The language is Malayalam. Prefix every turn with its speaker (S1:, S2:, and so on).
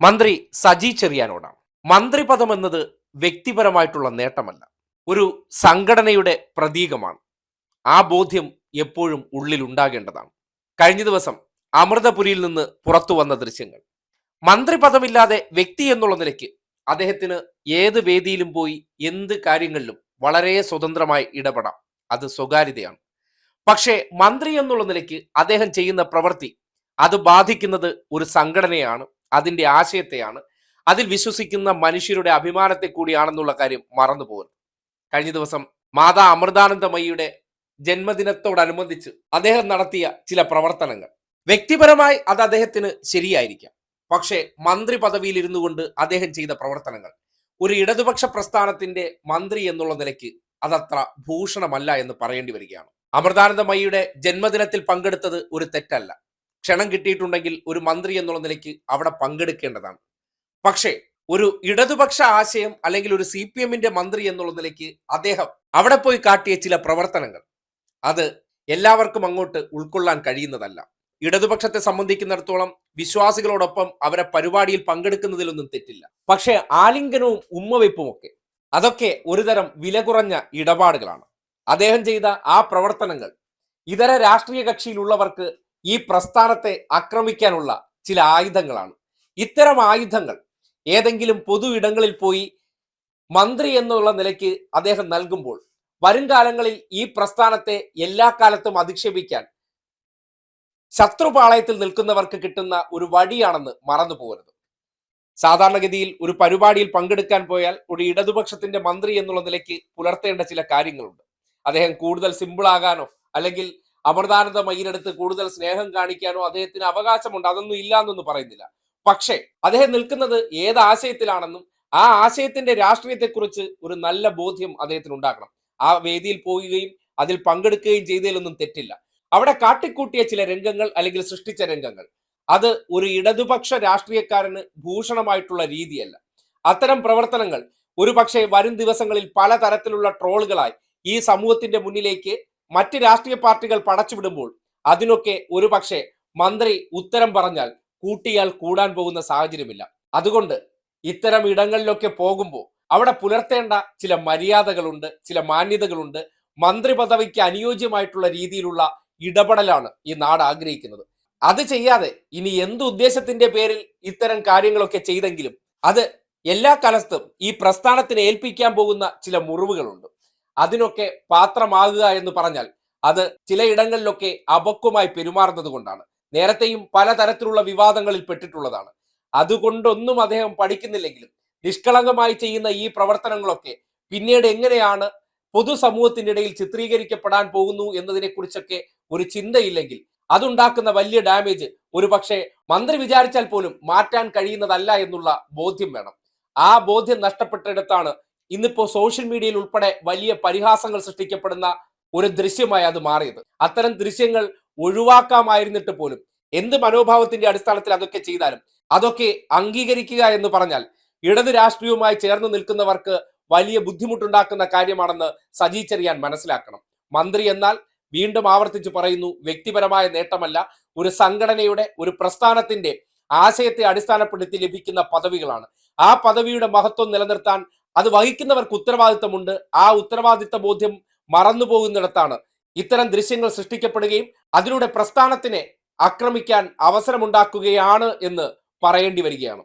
S1: മന്ത്രി സജി ചെറിയാനോടാണ്. മന്ത്രിപദം എന്നത് വ്യക്തിപരമായിട്ടുള്ള നേട്ടമല്ല. ഒരു സംഘടനയുടെ പ്രതീകമാണ്. ആ ബോധ്യം എപ്പോഴും ഉള്ളിൽ ഉണ്ടാകേണ്ടതാണ് കഴിഞ്ഞ ദിവസം അമൃതപുരിയിൽ നിന്ന് പുറത്തു വന്ന ദൃശ്യങ്ങൾ. മന്ത്രിപദമില്ലാതെ വ്യക്തി എന്നുള്ള നിലയ്ക്ക് അദ്ദേഹത്തിന് ഏത് വേദിയിലും പോയി എന്ത് കാര്യങ്ങളിലും വളരെ സ്വതന്ത്രമായി ഇടപെടാം. അത് സ്വകാര്യതയാണ്. പക്ഷേ മന്ത്രി എന്നുള്ള നിലയ്ക്ക് അദ്ദേഹം ചെയ്യുന്ന പ്രവൃത്തി അത് ബാധിക്കുന്നത് ഒരു സംഘടനയാണ് അതിന്റെ ആശയത്തെയാണ്. അതിൽ വിശ്വസിക്കുന്ന മനുഷ്യരുടെ അഭിമാനത്തെ കൂടിയാണെന്നുള്ള കാര്യം മറന്നു കഴിഞ്ഞ ദിവസം മാതാ അമൃതാനന്ദമയിയുടെ ജന്മദിനത്തോടനുബന്ധിച്ച് അദ്ദേഹം നടത്തിയ ചില പ്രവർത്തനങ്ങൾ. വ്യക്തിപരമായി അത് അദ്ദേഹത്തിന് ശരിയായിരിക്കാം. പക്ഷേ മന്ത്രി പദവിയിൽ ഇരുന്നു കൊണ്ട് അദ്ദേഹം ചെയ്ത പ്രവർത്തനങ്ങൾ ഒരു ഇടതുപക്ഷ പ്രസ്ഥാനത്തിന്റെ മന്ത്രി എന്നുള്ള നിലയ്ക്ക് അതത്ര ഭൂഷണമല്ല എന്ന് പറയേണ്ടി വരികയാണ്. അമൃതാനന്ദമയിയുടെ ജന്മദിനത്തിൽ പങ്കെടുത്തത് ഒരു തെറ്റല്ല. ക്ഷണം കിട്ടിയിട്ടുണ്ടെങ്കിൽ ഒരു മന്ത്രി എന്നുള്ള നിലയ്ക്ക് അവിടെ പങ്കെടുക്കേണ്ടതാണ്. പക്ഷേ ഒരു ഇടതുപക്ഷ ആശയം അല്ലെങ്കിൽ ഒരു സി പി എമ്മിന്റെ മന്ത്രി എന്നുള്ള നിലയ്ക്ക് അദ്ദേഹം അവിടെ പോയി കാട്ടിയ ചില പ്രവർത്തനങ്ങൾ അത് എല്ലാവർക്കും അങ്ങോട്ട് ഉൾക്കൊള്ളാൻ കഴിയുന്നതല്ല. ഇടതുപക്ഷത്തെ സംബന്ധിക്കുന്നിടത്തോളം വിശ്വാസികളോടൊപ്പം അവരെ പരിപാടിയിൽ പങ്കെടുക്കുന്നതിലൊന്നും തെറ്റില്ല. പക്ഷേ ആലിംഗനവും ഉമ്മവെപ്പും ഒക്കെ അതൊക്കെ ഒരുതരം വില കുറഞ്ഞ ഇടപാടുകളാണ്. അദ്ദേഹം ചെയ്ത ആ പ്രവർത്തനങ്ങൾ ഇതര രാഷ്ട്രീയ കക്ഷിയിലുള്ളവർക്ക് ഈ പ്രസ്ഥാനത്തെ ആക്രമിക്കാനുള്ള ചില ആയുധങ്ങളാണ്. ഇത്തരം ആയുധങ്ങൾ ഏതെങ്കിലും പൊതു ഇടങ്ങളിൽ പോയി മന്ത്രി എന്നുള്ള നിലയ്ക്ക് അദ്ദേഹം നൽകുമ്പോൾ വരും കാലങ്ങളിൽ ഈ പ്രസ്ഥാനത്തെ എല്ലാ കാലത്തും അധിക്ഷേപിക്കാൻ ശത്രുപാളയത്തിൽ നിൽക്കുന്നവർക്ക് കിട്ടുന്ന ഒരു വഴിയാണെന്ന് മറന്നു പോകരുത്. സാധാരണഗതിയിൽ ഒരു പരിപാടിയിൽ പങ്കെടുക്കാൻ പോയാൽ ഒരു ഇടതുപക്ഷത്തിന്റെ മന്ത്രി എന്നുള്ള നിലയ്ക്ക് പുലർത്തേണ്ട ചില കാര്യങ്ങളുണ്ട്. അദ്ദേഹം കൂടുതൽ സിമ്പിൾ ആകാനോ അല്ലെങ്കിൽ അമൃതാനന്ദ മയ്യനടുത്ത് കൂടുതൽ സ്നേഹം കാണിക്കാനോ അദ്ദേഹത്തിന് അവകാശമുണ്ട്. അതൊന്നും ഇല്ല എന്നൊന്നും പറയുന്നില്ല. പക്ഷേ അദ്ദേഹം നിൽക്കുന്നത് ഏത് ആശയത്തിലാണെന്നും ആ ആശയത്തിന്റെ രാഷ്ട്രീയത്തെക്കുറിച്ച് ഒരു നല്ല ബോധ്യം അദ്ദേഹത്തിന് ഉണ്ടാക്കണം ആ വേദിയിൽ പോവുകയും അതിൽ പങ്കെടുക്കുകയും ചെയ്തതിലൊന്നും തെറ്റില്ല. അവിടെ കാട്ടിക്കൂട്ടിയ ചില രംഗങ്ങൾ അല്ലെങ്കിൽ സൃഷ്ടിച്ച രംഗങ്ങൾ അത് ഒരു ഇടതുപക്ഷ രാഷ്ട്രീയക്കാരന് ഭൂഷണമായിട്ടുള്ള രീതിയല്ല. അത്തരം പ്രവർത്തനങ്ങൾ ഒരു പക്ഷേ വരും ദിവസങ്ങളിൽ പലതരത്തിലുള്ള ട്രോളുകളായി ഈ സമൂഹത്തിന്റെ മുന്നിലേക്ക് മറ്റ് രാഷ്ട്രീയ പാർട്ടികൾ പടച്ചുവിടുമ്പോൾ അതിനൊക്കെ ഒരു പക്ഷേ മന്ത്രി ഉത്തരം പറഞ്ഞാൽ കൂട്ടിയാൽ കൂടാൻ പോകുന്ന സാഹചര്യമില്ല. അതുകൊണ്ട് ഇത്തരം ഇടങ്ങളിലൊക്കെ പോകുമ്പോൾ അവിടെ പുലർത്തേണ്ട ചില മര്യാദകളുണ്ട് ചില മാന്യതകളുണ്ട്. മന്ത്രി പദവിക്ക് അനുയോജ്യമായിട്ടുള്ള രീതിയിലുള്ള ഇടപെടലാണ് ഈ നാട് ആഗ്രഹിക്കുന്നത്. അത് ചെയ്യാതെ ഇനി എന്ത് ഉദ്ദേശത്തിന്റെ പേരിൽ ഇത്തരം കാര്യങ്ങളൊക്കെ ചെയ്തെങ്കിലും അത് എല്ലാ കാലത്തും ഈ പ്രസ്ഥാനത്തിന് ഏൽപ്പിക്കാൻ പോകുന്ന ചില മുറിവുകളുണ്ട്. അതിനൊക്കെ പാത്രമാകുക എന്ന് പറഞ്ഞാൽ അത് ചിലയിടങ്ങളിലൊക്കെ അപക്വമായി പെരുമാറുന്നത് കൊണ്ടാണ്. നേരത്തെയും പലതരത്തിലുള്ള വിവാദങ്ങളിൽ പെട്ടിട്ടുള്ളതാണ്. അതുകൊണ്ടൊന്നും അദ്ദേഹം പഠിക്കുന്നില്ലെങ്കിലും നിഷ്കളങ്കമായി ചെയ്യുന്ന ഈ പ്രവർത്തനങ്ങളൊക്കെ പിന്നീട് എങ്ങനെയാണ് പൊതുസമൂഹത്തിന്റെ ഇടയിൽ ചിത്രീകരിക്കപ്പെടാൻ പോകുന്നു എന്നതിനെക്കുറിച്ചൊക്കെ ഒരു ചിന്തയില്ലെങ്കിൽ അതുണ്ടാക്കുന്ന വലിയ ഡാമേജ് ഒരു പക്ഷേ മന്ത്രി വിചാരിച്ചാൽ പോലും മാറ്റാൻ കഴിയുന്നതല്ല എന്നുള്ള ബോധ്യം വേണം. ആ ബോധ്യം നഷ്ടപ്പെട്ടിടത്താണ് ഇന്നിപ്പോ സോഷ്യൽ മീഡിയയിൽ ഉൾപ്പെടെ വലിയ പരിഹാസങ്ങൾ സൃഷ്ടിക്കപ്പെടുന്ന ഒരു ദൃശ്യമായി അത് മാറിയത്. അത്തരം ദൃശ്യങ്ങൾ ഒഴിവാക്കാമായിരുന്നിട്ട് പോലും എന്ത് മനോഭാവത്തിന്റെ അടിസ്ഥാനത്തിൽ അതൊക്കെ ചെയ്താലും അതൊക്കെ അംഗീകരിക്കുക എന്ന് പറഞ്ഞാൽ ഇടത് രാഷ്ട്രീയവുമായി ചേർന്ന് നിൽക്കുന്നവർക്ക് വലിയ ബുദ്ധിമുട്ടുണ്ടാക്കുന്ന കാര്യമാണെന്ന് സജി ചെറിയാൻ മനസ്സിലാക്കണം. മന്ത്രി എന്നാൽ വീണ്ടും ആവർത്തിച്ച് പറയുന്നു വ്യക്തിപരമായ നേട്ടമല്ല ഒരു സംഘടനയുടെ ഒരു പ്രസ്ഥാനത്തിന്റെ ആശയത്തെ അടിസ്ഥാനപ്പെടുത്തി ലഭിക്കുന്ന പദവികളാണ്. ആ പദവിയുടെ മഹത്വം നിലനിർത്താൻ അത് വഹിക്കുന്നവർക്ക് ഉത്തരവാദിത്തമുണ്ട്. ആ ഉത്തരവാദിത്ത ബോധ്യം മറന്നു പോകുന്നിടത്താണ് ഇത്തരം ദൃശ്യങ്ങൾ സൃഷ്ടിക്കപ്പെടുകയും അതിലൂടെ പ്രസ്ഥാനത്തിനെ ആക്രമിക്കാൻ അവസരമുണ്ടാക്കുകയാണ് എന്ന് പറയേണ്ടി വരികയാണ്.